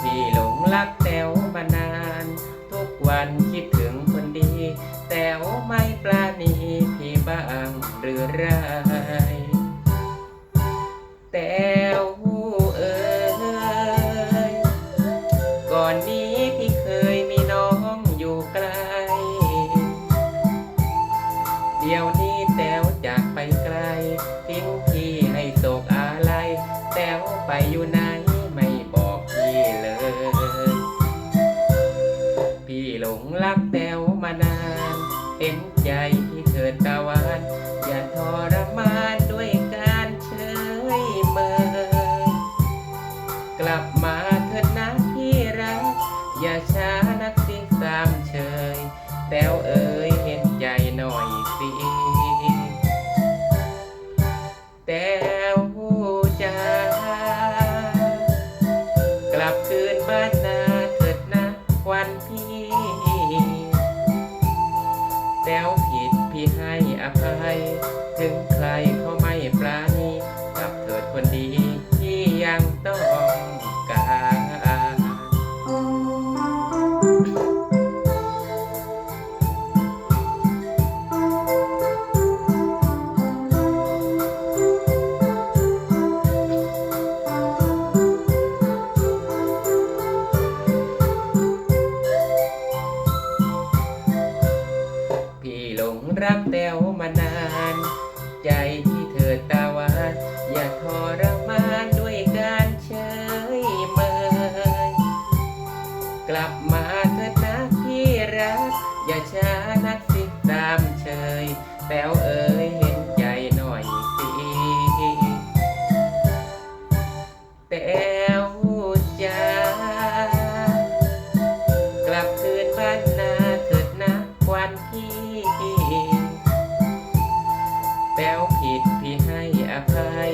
พี่หลงรักแต๋วมานาน ทุกวันคิดถึงคนดี แต๋วไม่ปลาณีพี่บ้างหรือไร ห็นใจที่เถิดตะวันอย่าทรมานด้วยการเฉยเมยกลับมาเถิดนะพี่รัก อย่าช้านักสิสามเชยแต้วเอ๋ย รักแต้วมานาน ใจที่เธอตาวานอย่าทรมานด้วยการเชยเมย กลับมาเถิดนะที่รัก อย่าช้านักสิตามเชยแต้วเอ๋ยเห็นใจหน่อยสิแต้วจ้ากลับคืนบ้านนาเถิดนะควันที่ แป้วผิดพี่ให้อภัย